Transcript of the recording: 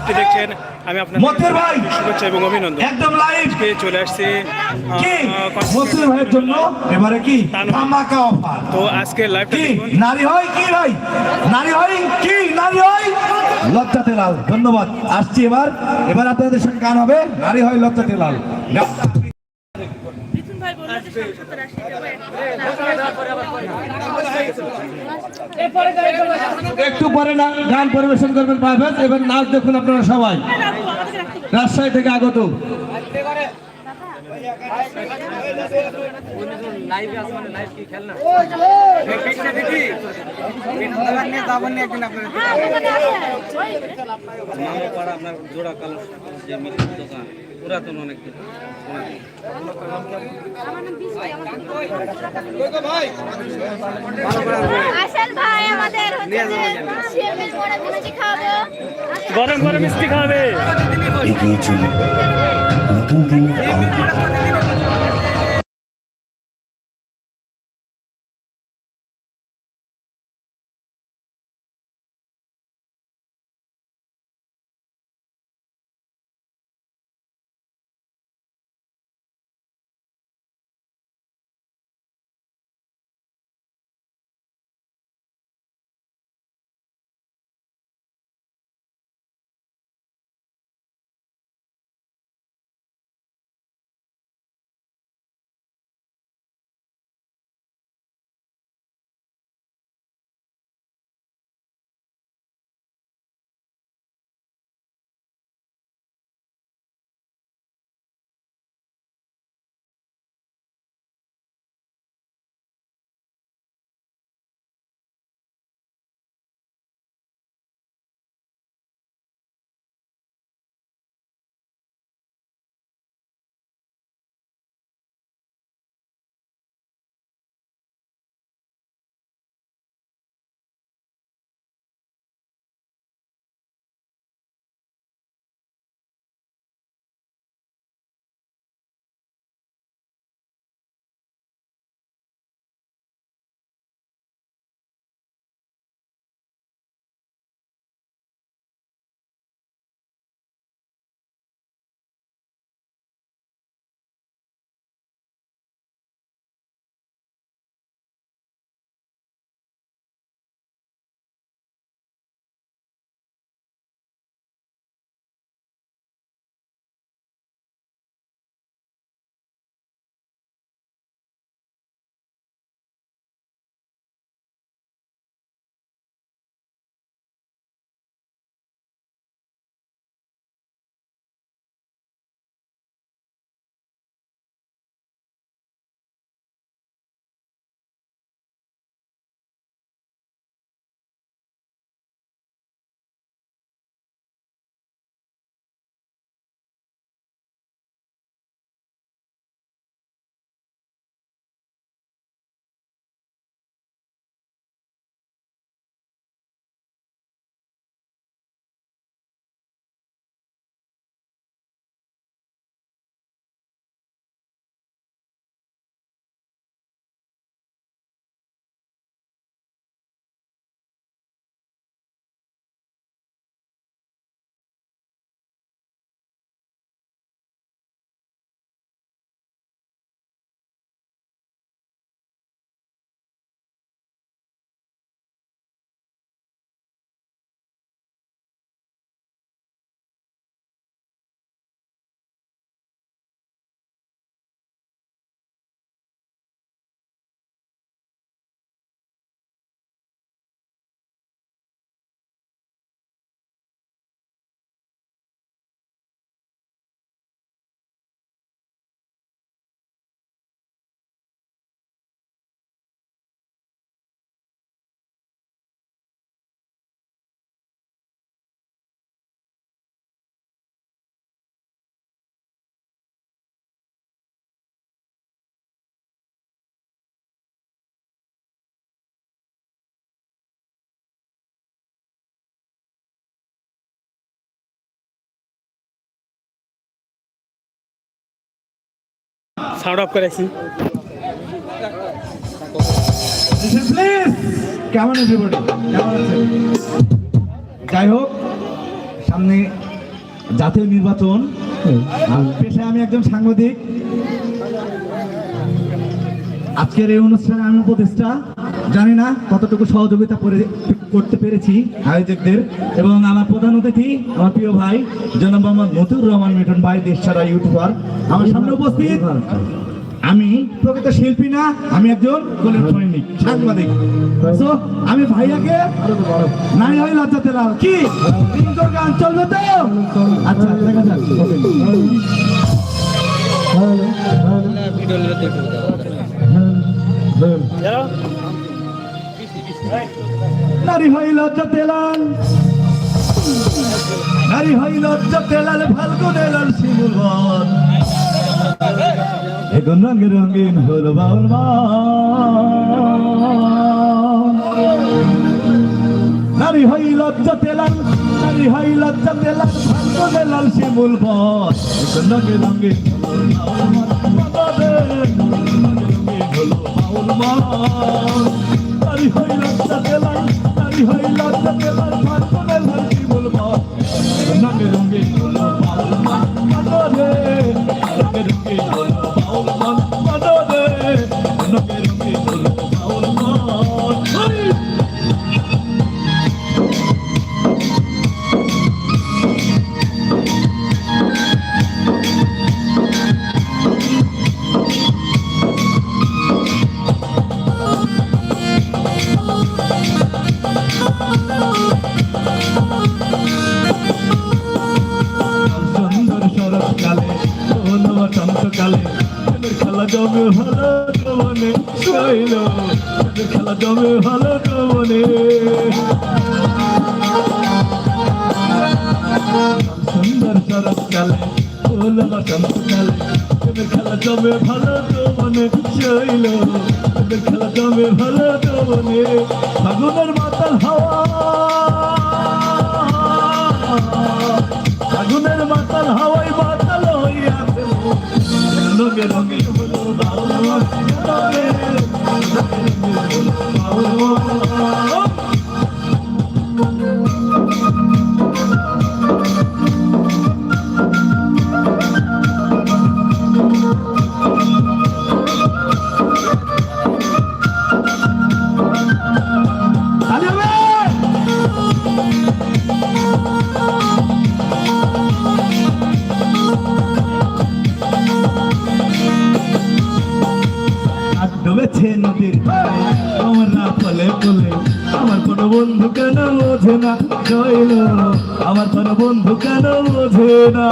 লাইভটি দেখছেন। আমি আপনাদের ভাই শুভেচ্ছা এবং অভিনন্দন। একদম লাইভ কে চলে আসছে মতির ভাইয়ের জন্য। এবারে কি? ধামাকা অফার তো আজকে লাইভটা নারী হয় কি ভাই? নারী হয় কি? নারী হয়? লজ্জাতে লাল ধন্যবাদ। আসছি এবার। এবার আপনাদের সঙ্গে গান হবে। নারী হয় লজ্জাতে লাল একটু পরে না গান পরিবেশন করবেন পারভেজ এবার নাচ দেখুন আপনারা সবাই। রাজশাহী থেকে আগত। আপনার জোড়া কালো যে মিষ্টির দোকান। পুরাতন অনেক গরম গরম মিষ্টি খাবে সাউন্ড অফ করেছি কেমন যাই হোক সামনে জাতীয় নির্বাচন। পেশায় আমি একজন সাংবাদিক। আজকের এই অনুষ্ঠানে আমি উপদেষ্টা জানি না কতটুকু সহযোগিতা করে- করতে পেরেছি আয়োজকদের এবং আমার প্রধান অতিথি আমার প্রিয় ভাই জনাব মোহাম্মদ মতুর রহমান মিটন ভাই দেশ ছাড়া ইউটিউবার। আমার সামনে উপস্থিত আমি প্রকৃত শিল্পী না আমি একজন সৈনিক সাংবাদিক। আমি ভাইয়াকে নাই হয় লজ্জাতে লাল। কি? গান চলবে তো? আচ্ছা দেখা যাক। নারী হই লজ্জাতে লাল। নারী হই লজ্জাতে লাল, ফাল্গুনে লাল শিমুল বন। এখন রঙে রঙিন হল বাউল নারী হই লজ্জাতে লাল, নারী হই লজ্জাতে লাল, ফাল্গুনে লাল শিমুল বন। এখন রঙে রঙিন নারী হই লজ্জাতে লাল নারী হই বাউল মান মানরে রঙে রঙে খেলা জমে ভালো জমনে শৈল। খেলা জমে ভালো জমনে সুন্দর হলো বসন্তকালে এদের খেলা জমে ভালো জমনে শৈল। খেলা জমে ভালো জমনে ফাগুনের মাতাল হাওয়া। আগুনের মাতাল হাওয়াই মাতাল রঙে রঙে হলো বাউল রঙে রঙে হলো বাউল বোঝে না আমার কোনো বন্ধু কেন বোঝে না!